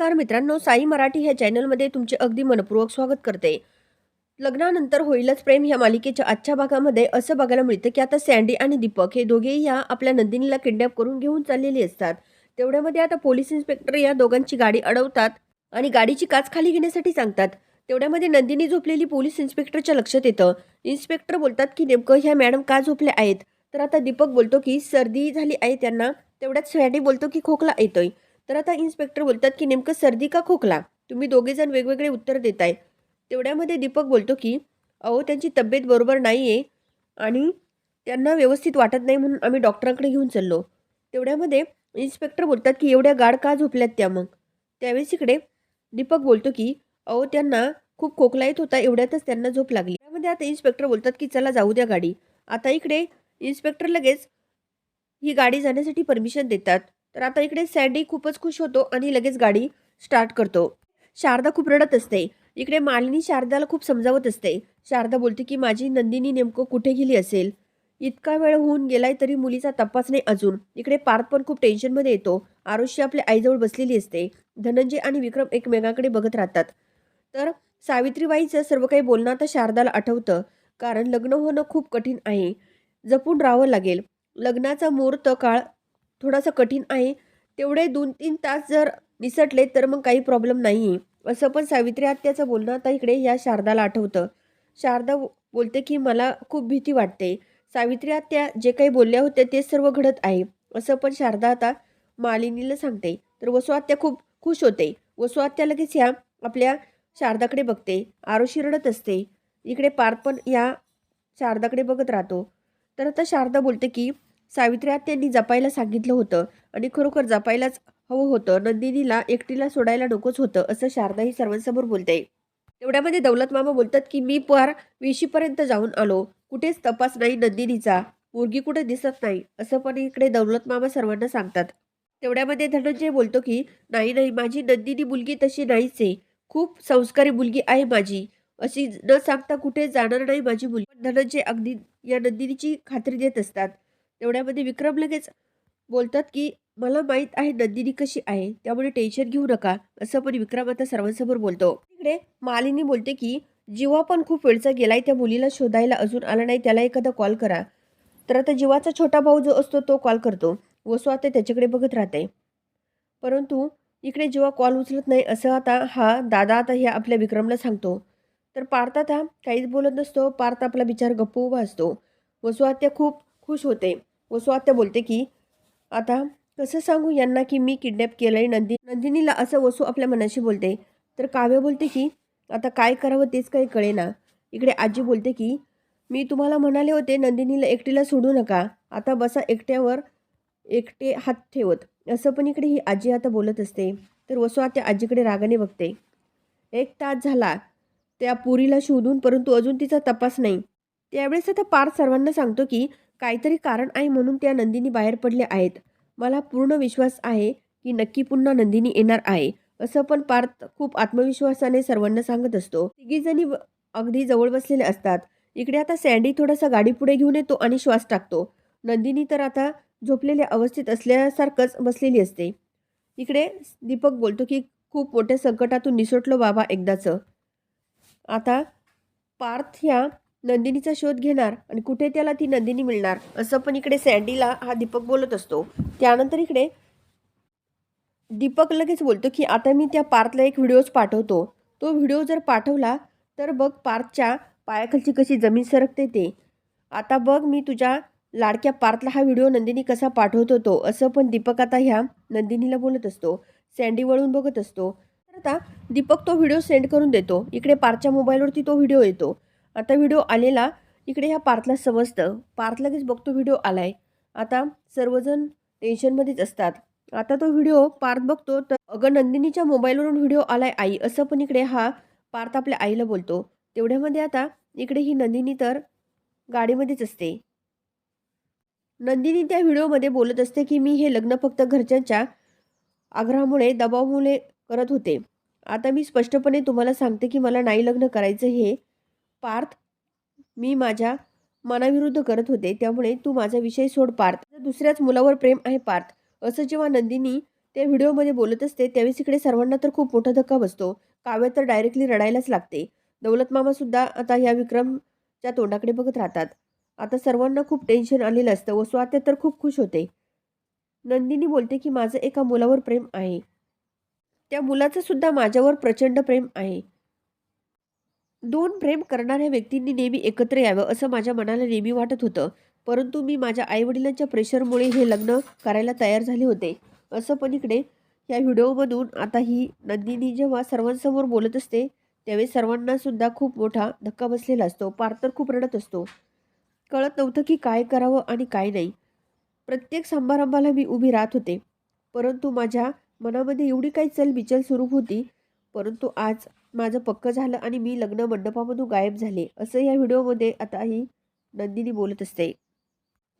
नमस्कार मित्रांनो साई मराठी ह्या चॅनलमध्ये तुमचे अगदी मनपूर्वक स्वागत करते. लग्नानंतर होईलच प्रेम ह्या मालिकेच्या आजच्या भागामध्ये असं बघायला मिळतं की आता सँडी आणि दीपक हे दोघेही या आपल्या नंदिनीला किडनॅप करून घेऊन चाललेली असतात. तेवढ्यामध्ये आता पोलीस इन्स्पेक्टर या दोघांची गाडी अडवतात आणि गाडीची काच खाली घेण्यासाठी सांगतात. तेवढ्यामध्ये नंदिनी झोपलेली पोलीस इन्स्पेक्टरच्या लक्षात येतं. इन्स्पेक्टर बोलतात की नेमकं ह्या मॅडम का झोपल्या आहेत? तर आता दीपक बोलतो की सर्दी झाली आहे त्यांना. तेवढ्यात सँडी बोलतो की खोकला येतोय. तर आता इन्स्पेक्टर बोलतात की नेमकं सर्दी का खोकला? तुम्ही दोघेजण वेगवेगळे उत्तर देताय. तेवढ्यामध्ये दीपक बोलतो की अहो त्यांची तब्येत बरोबर नाही आहे आणि त्यांना व्यवस्थित वाटत नाही म्हणून आम्ही डॉक्टरांकडे घेऊन चाललो. तेवढ्यामध्ये इन्स्पेक्टर बोलतात की एवढ्या गाड का झोपल्यात त्या मग? त्यावेळेस इकडे दीपक बोलतो की अहो त्यांना खूप खोकला येत होता एवढ्यातच त्यांना झोप लागली. त्यामध्ये आता इन्स्पेक्टर बोलतात की चला जाऊ द्या गाडी. आता इकडे इन्स्पेक्टर लगेच ही गाडी जाण्यासाठी परमिशन देतात. तर आता इकडे सँडी खूपच खुश होतो आणि लगेच गाडी स्टार्ट करतो. शारदा खूप रडत असते. इकडे मालिनी शारदाला खूप समजावत असते. शारदा बोलते की माझी नंदिनी नेमकं कुठे गेली असेल? इतका वेळ होऊन गेलाय तरी मुलीचा तपास नाही अजून. इकडे पार्थ पण खूप टेन्शनमध्ये येतो. आरुषी आपल्या आईजवळ बसलेली असते. धनंजय आणि विक्रम एकमेकांकडे बघत राहतात. तर सावित्रीबाईचं सर्व काही बोलणं आता शारदाला आठवतं. कारण लग्न होणं खूप कठीण आहे. जपून राहावं लागेल. लग्नाचा मुहूर्त काळ थोडासा कठीण आहे. तेवढे दोन तीन तास जर निसटले तर मग काही प्रॉब्लेम नाही आहे असं पण सावित्री आत्याचं बोलणं आता इकडे या शारदाला आठवतं. शारदा बोलते की मला खूप भीती वाटते. सावित्री आत्या जे काही बोलल्या होत्या ते सर्व घडत आहे. असं पण शारदा आता मालिनीला सांगते. तर वसू आत्या खूप खुश होते. वसू आत्या लगेच ह्या आपल्या शारदाकडे बघते. आरोशी रडत असते. इकडे पार्थ पण या शारदाकडे बघत राहतो. तर आता शारदा बोलते की सावित्र्या त्यांनी जपायला सांगितलं होतं आणि खरोखर जपायलाच हवं होतं. नंदिनीला एकटीला सोडायला नकोच होतं असं शारदा ही सर्वांसमोर बोलते. तेवढ्यामध्ये दौलत मामा बोलतात की मी पार वेशीपर्यंत जाऊन आलो. कुठेच तपास नाही नंदिनीचा. मुलगी कुठे दिसत नाही. असं पण इकडे दौलत मामा सर्वांना सांगतात. तेवढ्यामध्ये धनंजय बोलतो की नाही नाही माझी नंदिनी मुलगी तशी नाहीच आहे. खूप संस्कारी मुलगी आहे माझी. अशी न सांगता कुठे जाणार नाही माझी मुलगी. धनंजय अगदी या नंदिनीची खात्री देत असतात. तेवढ्यामध्ये विक्रम लगेच बोलतात की मला माहीत आहे नंदिनी कशी आहे त्यामुळे टेन्शन घेऊ नका असं पण विक्रम आता सर्वांसमोर बोलतो. इकडे मालिनी बोलते की जीवा पण खूप वेळचा गेलाय त्या मुलीला शोधायला अजून आला नाही त्याला एखादा कॉल करा. तर आता जीवाचा छोटा भाऊ जो असतो तो कॉल करतो. वसू आता त्याच्याकडे बघत राहते. परंतु इकडे जेव्हा कॉल उचलत नाही असं आता हा दादा आता ह्या आपल्या विक्रमला सांगतो. तर पार्थ आता काहीच बोलत नसतो. पार्थ आपला विचार गप्प उभा असतो. वसू आत्या खूप खुश होते. व आत्या बोलते की आता कसं सांगू यांना की मी किडनॅप केलं आहे नंदी नंदिनीला असं वसू आपल्या मनाशी बोलते. तर काव्य बोलते की आता काय करावं तेच काही कळेना. इकडे आजी बोलते की मी तुम्हाला म्हणाले होते नंदिनीला एकटीला सोडू नका. आता बसा एकट्यावर एकटे हात ठेवत. असं पण इकडे ही आजी आता बोलत असते. तर वसू आता आजीकडे रागाने बघते. एक तास झाला. त्या पुरीला शोधून परंतु अजून तिचा तपास नाही. त्यावेळेस आता पार सर्वांना सांगतो की काहीतरी कारण आहे म्हणून त्या नंदिनी बाहेर पडल्या आहेत. मला पूर्ण विश्वास आहे की नक्की पुन्हा नंदिनी येणार आहे असं पण पार्थ खूप आत्मविश्वासाने सर्वांना सांगत असतो. तिघीजणी व- अगदी जवळ बसलेले असतात. इकडे आता सँडी थोडासा गाडी पुढे घेऊन येतो आणि श्वास टाकतो. नंदिनी तर आता झोपलेल्या अवस्थेत असल्यासारखंच बसलेली असते. इकडे दीपक बोलतो की खूप मोठ्या संकटातून निसटलो बाबा एकदाचं. आता पार्थ ह्या नंदिनीचा शोध घेणार आणि कुठे त्याला ती नंदिनी मिळणार? असं पण इकडे सँडीला हा दीपक बोलत असतो. त्यानंतर इकडे दीपक लगेच बोलतो की आता मी त्या पार्थला एक व्हिडिओज पाठवतो. तो व्हिडिओ जर पाठवला तर बघ पार्थच्या पायाखालची कशी जमीन सरकते ते. आता बघ मी तुझ्या लाडक्या पार्थला हा व्हिडिओ नंदिनी कसा पाठवत होतो असं पण दीपक आता ह्या नंदिनीला बोलत असतो. सँडी वळून बघत असतो. तर आता दीपक तो व्हिडिओ सेंड करून देतो. इकडे पार्थच्या मोबाईलवरती तो व्हिडिओ येतो. आता व्हिडिओ आलेला इकडे ह्या पार्थला समजतं. पार्थ लगेच बघतो व्हिडिओ आलाय. आता सर्वजण टेन्शनमध्येच असतात. आता तो व्हिडिओ पार्थ बघतो तर अगं नंदिनीच्या मोबाईलवरून व्हिडिओ आलाय आई. असं पण इकडे हा पार्थ आपल्या आईला बोलतो. तेवढ्यामध्ये आता इकडे ही नंदिनी तर गाडीमध्येच असते. नंदिनी त्या व्हिडिओमध्ये बोलत असते की मी हे लग्न फक्त घरच्यांच्या आग्रहामुळे दबावामुळे करत होते. आता मी स्पष्टपणे तुम्हाला सांगते की मला नाही लग्न करायचं हे पार्थ मी माझ्या मनाविरुद्ध करत होते त्यामुळे तू माझा विषय सोड पार्थ. दुसऱ्याच मुलावर प्रेम आहे पार्थ. असं जेव्हा नंदिनी त्या व्हिडिओमध्ये बोलत असते त्यावेळेस इकडे सर्वांना तर खूप मोठा धक्का बसतो. काव्य तर डायरेक्टली रडायलाच लागते. दौलत मामासुद्धा आता ह्या विक्रमच्या तोंडाकडे बघत राहतात. आता सर्वांना खूप टेन्शन आलेलं असतं. व स्वात्या तर खूप खुश होते. नंदिनी बोलते की माझं एका मुलावर प्रेम आहे. त्या मुलाचं सुद्धा माझ्यावर प्रचंड प्रेम आहे. दोन प्रेम करणाऱ्या व्यक्तींनी नेहमी एकत्र यावं असं माझ्या मनाला नेहमी वाटत होतं. परंतु मी माझ्या आईवडिलांच्या प्रेशरमुळे हे लग्न करायला तयार झाले होते. असं पण इकडे या व्हिडिओमधून आता ही नंदिनी जेव्हा सर्वांसमोर बोलत असते त्यावेळी सर्वांनासुद्धा खूप मोठा धक्का बसलेला असतो. पार तर खूप रडत असतो. कळत नव्हतं की काय करावं आणि काय नाही. प्रत्येक समारंभाला मी उभी राहत होते. परंतु माझ्या मनामध्ये एवढी काही चलबिचल सुरू होती परंतु आज माझं पक्क झालं आणि मी लग्न मंडपामधून गायब झाले असं या व्हिडिओमध्ये आता ही नंदिनी बोलत असते.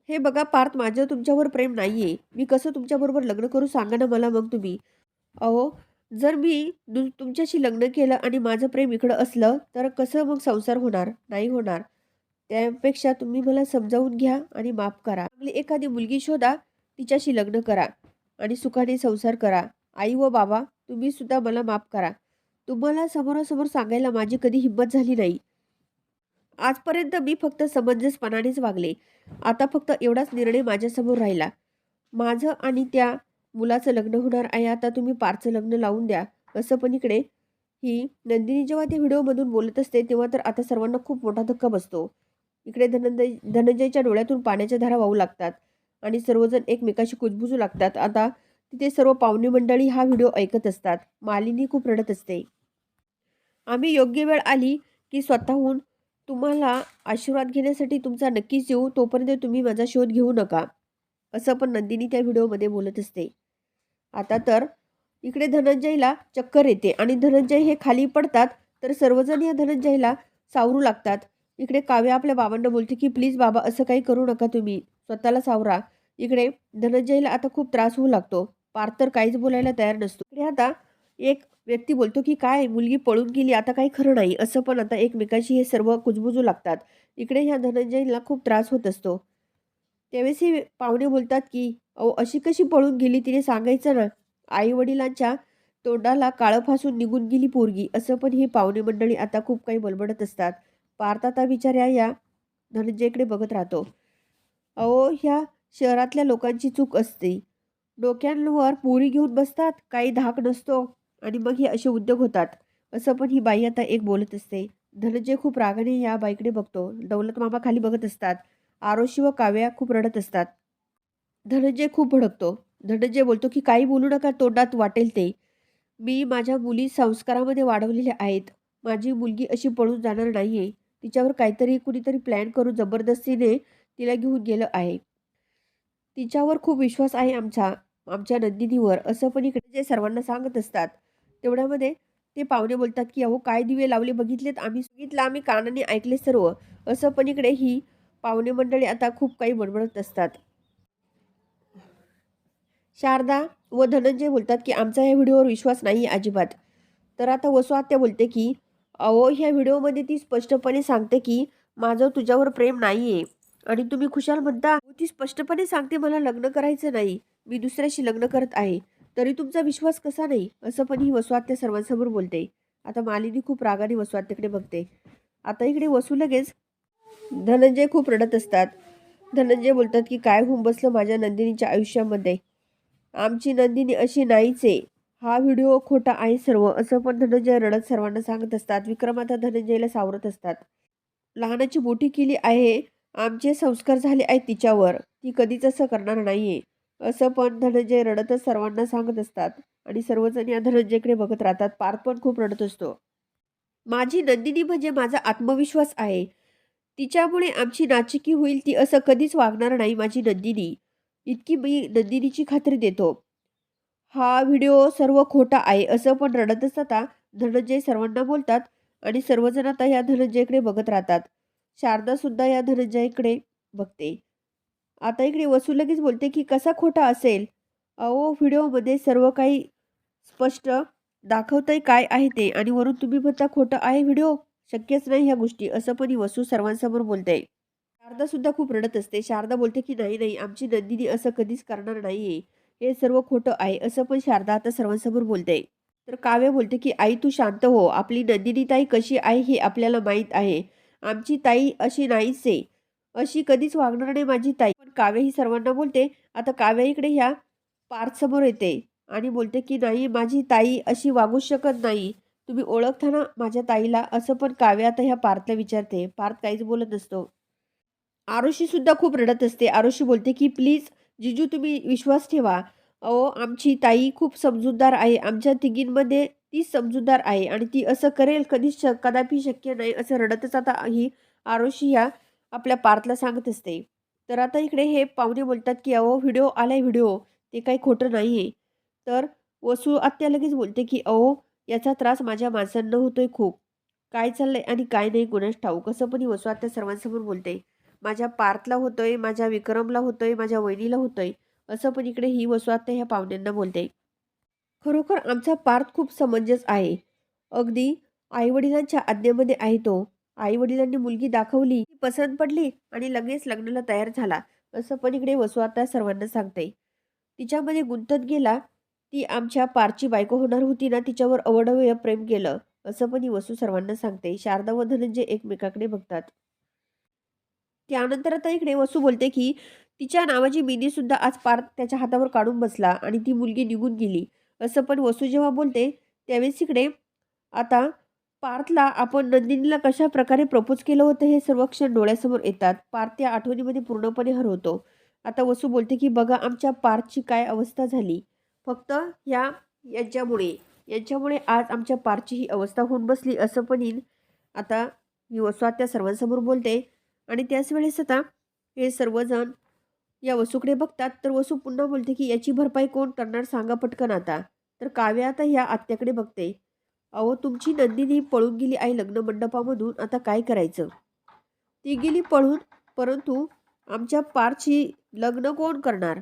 हे बघा पार्थ माझं तुमच्यावर प्रेम नाही आहे मी कसं तुमच्याबरोबर लग्न करू सांगा ना मला मग तुम्ही. अहो जर मी तुमच्याशी लग्न केलं आणि माझं प्रेम इकडं असलं तर कसं मग संसार होणार? नाही होणार. त्यापेक्षा तुम्ही मला समजावून घ्या आणि माफ करा. आपली एखादी मुलगी शोधा तिच्याशी लग्न करा आणि सुखाने संसार करा. आई व बाबा तुम्ही सुद्धा मला माफ करा. तुम्हाला समोरासमोर सांगायला माझी कधी हिंमत झाली नाही. आजपर्यंत मी फक्त समंजसपणानेच वागले. आता फक्त एवढाच निर्णय माझ्यासमोर राहिला. माझं आणि त्या मुलाचं लग्न होणार आहे. आता तुम्ही पारचं लग्न लावून द्या. असं पण इकडे. ही नंदिनी जेव्हा त्या व्हिडिओमधून बोलत असते तेव्हा तर आता सर्वांना खूप मोठा धक्का बसतो. इकडे धनंजय धनंजयच्या डोळ्यातून पाण्याच्या धारा वाहू लागतात आणि सर्वजण एकमेकाशी कुजबुजू लागतात. आता तिथे सर्व पाहुणे मंडळी हा व्हिडिओ ऐकत असतात. मालिनी खूप रडत असते. आम्ही योग्य वेळ आली की स्वतःहून तुम्हाला आशीर्वाद घेण्यासाठी तुमचा नक्कीच येऊ तोपर्यंत तुम्ही माझा शोध घेऊ नका असं पण नंदिनी त्या व्हिडिओमध्ये बोलत असते. आता तर इकडे धनंजयला चक्कर येते आणि धनंजय हे खाली पडतात तर सर्वजण या धनंजयला सावरू लागतात. इकडे काव्या आपल्या बाबांना बोलते की प्लीज बाबा असं काही करू नका तुम्ही स्वतःला सावरा. इकडे धनंजयला आता खूप त्रास होऊ लागतो. पार्थ तर काहीच बोलायला तयार नसतो. इकडे आता एक व्यक्ती बोलतो की काय मुलगी पळून गेली आता काही खरं नाही. असं पण आता एकमेकाशी हे सर्व कुजबुजू लागतात. इकडे ह्या धनंजयला खूप त्रास होत असतो. त्यावेळेस हे पाहुणे बोलतात की अहो अशी कशी पळून गेली? तिने सांगायचं ना आई वडिलांच्या तोंडाला काळं फासून निघून गेली पोरगी. असं पण ही पाहुणे मंडळी आता खूप काही बलबडत असतात. पार्थाता आता या धनंजयकडे बघत राहतो. अहो ह्या शहरातल्या लोकांची चूक असते. डोक्यांवर पोरी घेऊन बसतात. काही धाक नसतो. आणि मग हे असे उद्योग होतात. असं पण ही बाई आता एक बोलत असते. धनंजय खूप रागाने या बाईकडे बघतो. दौलत मामा खाली बघत असतात. आरोशी व काव्या खूप रडत असतात. धनंजय खूप भडकतो. धनंजय बोलतो की काही बोलू नका तोंडात वाटेल ते. मी माझ्या मुली संस्कारामध्ये वाढवलेल्या आहेत. माझी मुलगी अशी पळून जाणार नाही आहे तिच्यावर काहीतरी कुणीतरी प्लॅन करून जबरदस्तीने तिला घेऊन गेलं आहे. तिच्यावर खूप विश्वास आहे आमचा आमच्या नंदिनीवर. असं पण इकडे जे सर्वांना सांगत असतात. तेवढ्यामध्ये ते पाहुणे बोलतात की अहो काय दिवे लावले बघितलेत? आम्ही सांगितलं आम्ही कानाने ऐकले सर्व. असं पण इकडे ही पाहुणे मंडळी आता खूप काही बडबडत असतात. शारदा व धनंजय बोलतात की आमचा या व्हिडिओवर विश्वास नाही अजिबात. तर आता वसू बोलते की अहो ह्या व्हिडिओमध्ये ती स्पष्टपणे सांगते की माझं तुझ्यावर प्रेम नाही आहे आणि तुम्ही खुशाल म्हणता ती स्पष्टपणे सांगते मला लग्न करायचं नाही. मी दुसऱ्याशी लग्न करत आहे. तरी तुमचा विश्वास कसा नाही? असं पण ही वसुआत्या सर्वांसमोर बोलते. आता मालिनी खूप रागाने वसुआत्याकडे बघते. आता इकडे वसू लगेच. धनंजय खूप रडत असतात. धनंजय बोलतात की काय होऊन बसलं माझ्या नंदिनीच्या आयुष्यामध्ये? आमची नंदिनी अशी नाहीच आहे. हा व्हिडिओ खोटा आहे सर्व. असं पण धनंजय रडत सर्वांना सांगत असतात. विक्रम आता धनंजयला सावरत असतात. लहानाची मोठी केली आहे. आमचे संस्कार झाले आहेत तिच्यावर. ती कधीच असं करणार नाहीये. असं पण धनंजय रडतच सर्वांना सांगत असतात. आणि सर्वजण या धनंजयकडे बघत राहतात. पार्थ पण खूप रडत असतो. माझी नंदिनी म्हणजे माझा आत्मविश्वास आहे. तिच्यामुळे आमची नाचिकी होईल ती असं कधीच वागणार नाही माझी नंदिनी. इतकी मी नंदिनीची खात्री देतो. हा व्हिडिओ सर्व खोटा आहे असं पण रडतच आता धनंजय सर्वांना बोलतात आणि सर्वजण आता या धनंजयकडे बघत राहतात. शारदासुद्धा या धनंजयकडे बघते. आता इकडे वसू लगेच बोलते की कसा खोटा असेल? अहो व्हिडिओमध्ये सर्व काही स्पष्ट दाखवतंय काय आहे ते आणि वरून तुम्ही म्हणता खोटं आहे व्हिडिओ? शक्यच नाही ह्या गोष्टी असं पण ही वसू सर्वांसमोर बोलते. शारदा सुद्धा खूप रडत असते. शारदा बोलते की नाही नाही आमची नंदिनी असं कधीच करणार नाहीये. हे सर्व खोटं आहे असं पण शारदा आता सर्वांसमोर बोलते. तर काव्य बोलते की आई तू शांत हो. आपली नंदिनी ताई कशी आहे हे आपल्याला माहीत आहे. आमची ताई अशी नाहीच आहे. अशी कधीच वागणार नाही माझी ताई. पण काव्य ही सर्वांना बोलते. आता काव्या इकडे ह्या पार्थसमोर येते आणि बोलते की नाही माझी ताई अशी वागू शकत नाही. तुम्ही ओळखता ना माझ्या ताईला? असं पण काव्या आता ह्या पार्थला विचारते. पार्थ काहीच बोलत नसतो. आरुषी सुद्धा खूप रडत असते. आरुषी बोलते की प्लीज जिजू तुम्ही विश्वास ठेवा. अहो आमची ताई खूप समजूतदार आहे. आमच्या तिघींमध्ये ती समजूतदार आहे आणि ती असं करेल कधीच श कदापि शक्य नाही. असं रडतच आता ही आरुषी ह्या आपल्या पार्थला सांगत असते. तर आता इकडे हे पाहुणे बोलतात की अहो व्हिडिओ आलाय व्हिडिओ ते काही खोटं नाही आहे तर वसू आत्या लगेच बोलते की अहो याचा त्रास माझ्या माणसांना होतोय खूप. काय चाललंय आणि काय नाही कोणास ठाऊक. कसं पण ही वसू आत्या सर्वांसमोर बोलते. माझ्या पार्थला होतोय माझ्या विक्रमला होतोय माझ्या वहिनीला होतोय. असं पण इकडे ही वसू आत्या ह्या पाहुण्यांना बोलते. खरोखर आमचा पार्थ खूप समंजस आहे. अगदी आईवडिलांच्या आज्ञेमध्ये आहे तो. आईवडिलांनी मुलगी दाखवली ती पसंत पडली आणि लगेच लग्नाला तयार झाला. असं पण इकडे वसू आता सर्वांना सांगते. तिच्यामध्ये गुंतत गेला ती आमच्या पारची बायको होणार होती ना तिच्यावर अवडवय प्रेम केलं. असं पण ही वसू सर्वांना सांगते. शारदा व धनंजय एकमेकाकडे बघतात. त्यानंतर आता इकडे वसू बोलते की तिच्या नावाची मिनी सुद्धा आज पार त्याच्या हातावर काढून बसला आणि ती मुलगी निघून गेली. असं पण वसू जेव्हा बोलते त्यावेळेस इकडे आता पार्थला आपण नंदिनीला कशा प्रकारे प्रपोज केलं होतं हे सर्व क्षण डोळ्यासमोर येतात. पार्थ त्या आठवणीमध्ये पूर्णपणे हरवतो. आता वसू बोलते की बघा आमच्या पार्थची काय अवस्था झाली? फक्त ह्या यांच्यामुळे. यांच्यामुळे आज आमच्या पार्थची ही अवस्था होऊन बसली असं पण येईल आता मी वसू त्या सर्वांसमोर बोलते. आणि त्याच वेळेस आता हे सर्वजण या वसूकडे बघतात. तर वसू पुन्हा बोलते की याची भरपाई कोण करणार सांगा पटकन आता. तर काव्या आता ह्या आत्याकडे बघते. अहो तुमची नंदिनी पळून गेली आई लग्न मंडपामधून आता काय करायचं? ती गेली पळून परंतु आमच्या पारची लग्न कोण करणार?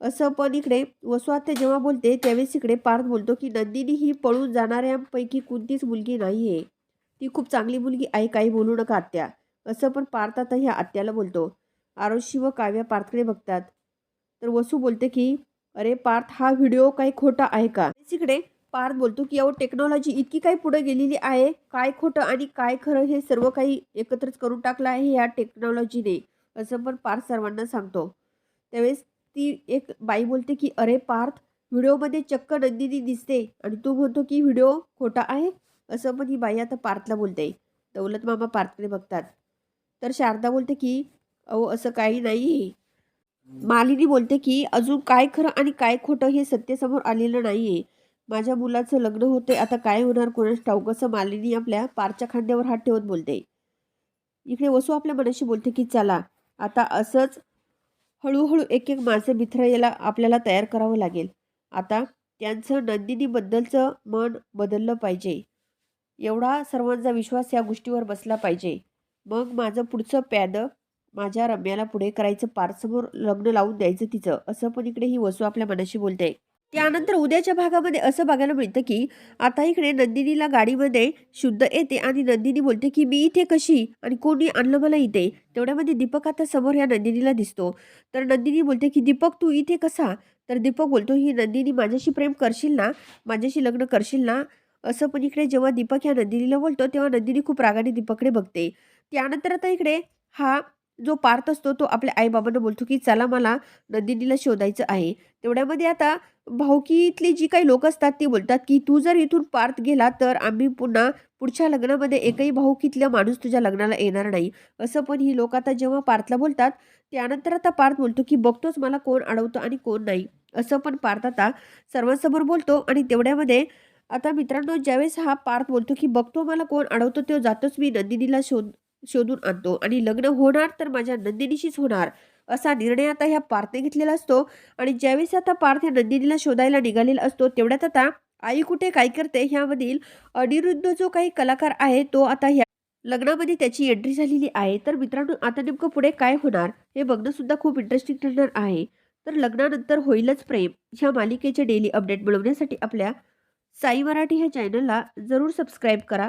असं पण इकडे वसू जेव्हा बोलते त्यावेळेस इकडे पार्थ बोलतो की नंदिनी ही पळून जाणाऱ्यांपैकी कोणतीच मुलगी नाही आहे ती खूप चांगली मुलगी आहे काही बोलू नका आत्या. असं पण पार्थ आता ह्या आत्याला बोलतो. आरुषी व काव्या पार्थकडे बघतात. तर वसू बोलते की अरे पार्थ हा व्हिडिओ काही खोटा आहे का? तिकडे पार्थ बोलतो की अहो टेक्नॉलॉजी इतकी काही पुढे गेलेली आहे. काय खोटं आणि काय खरं हे सर्व काही एकत्रच करून टाकलं आहे या टेक्नॉलॉजीने असं पण पार्थ सर्वांना सांगतो. त्यावेळेस ती एक बाई बोलते की अरे पार्थ व्हिडिओमध्ये चक्क नंदिनी दिसते आणि तू म्हणतो की व्हिडिओ खोटा आहे? असं पण ही बाई आता पार्थला बोलते. दौलत मामा पार्थकडे बघतात. तर शारदा बोलते की अहो असं काही नाही. मालिनी बोलते की अजून काय खरं आणि काय खोटं हे सत्तेसमोर आलेलं नाही आहे माझ्या मुलाचं लग्न होते. आता काय होणार? कोणाच ठाऊक? असं मालिनी आपल्या पारच्या खांद्यावर हात ठेवत बोलते. इकडे वसू आपल्या मनाशी बोलते की चला आता असंच हळूहळू एक एक माणसं बिथरायला आपल्याला तयार करावं लागेल. आता त्यांचं नंदिनीबद्दलचं मन बदललं पाहिजे. एवढा सर्वांचा विश्वास या गोष्टीवर बसला पाहिजे. मग माझं पुढचं पॅद माझ्या रम्याला पुढे करायचं पारसमोर लग्न लावून द्यायचं तिचं. असं पण इकडे ही वसू आपल्या मनाशी बोलते. त्यानंतर उद्याच्या भागामध्ये असं बघायला मिळतं की आता इकडे नंदिनीला गाडीमध्ये शुद्ध येते आणि नंदिनी बोलते की मी इथे कशी आणि कोणी आणलं मला इथे? तेवढ्यामध्ये दीपक आता समोर या नंदिनीला दिसतो. तर नंदिनी बोलते की दीपक तू इथे कसा? तर दीपक बोलतो ही नंदिनी माझ्याशी प्रेम करशील ना? माझ्याशी लग्न करशील ना? असं पण इकडे जेव्हा दीपक या नंदिनीला बोलतो तेव्हा नंदिनी खूप रागाने दीपकडे बघते. त्यानंतर आता इकडे हा जो पार्थ असतो तो आपल्या आईबाबांना बोलतो की चला मला नंदिनीला शोधायचं आहे. तेवढ्यामध्ये आता भाऊकीतली जी काही लोक असतात ती बोलतात की तू जर इथून पार्थ गेला तर आम्ही पुन्हा पुढच्या लग्नामध्ये एकही भाऊकीतला माणूस तुझ्या लग्नाला येणार नाही. असं पण ही लोक आता जेव्हा पार्थला बोलतात त्यानंतर आता पार्थ बोलतो की बघतोच मला कोण अडवतो आणि कोण नाही. असं पण पार्थ आता सर्वांसमोर बोलतो आणि तेवढ्यामध्ये आता मित्रांनो ज्यावेळेस हा पार्थ बोलतो की बघतो मला कोण अडवतो तो जातोच मी नंदिनीला शोध शोधून आणतो. आणि लग्न होणार तर माझ्या नंदिनीशीच होणार असा निर्णय आता ह्या पार्थने घेतलेला असतो. आणि ज्यावेळेस आता पार्थ नंदिनीला शोधायला निघालेला असतो तेवढ्यात आता आई कुठे काय करते ह्यामधील अनिरुद्ध जो काही कलाकार आहे तो आता ह्या लग्नामध्ये त्याची एंट्री झालेली आहे. तर मित्रांनो आता नेमकं पुढे काय होणार हे बघणं सुद्धा खूप इंटरेस्टिंग ठरणार आहे. तर लग्नानंतर होईलच प्रेम ह्या मालिकेचे डेली अपडेट मिळवण्यासाठी आपल्या साई मराठी ह्या चॅनलला जरूर सबस्क्राईब करा.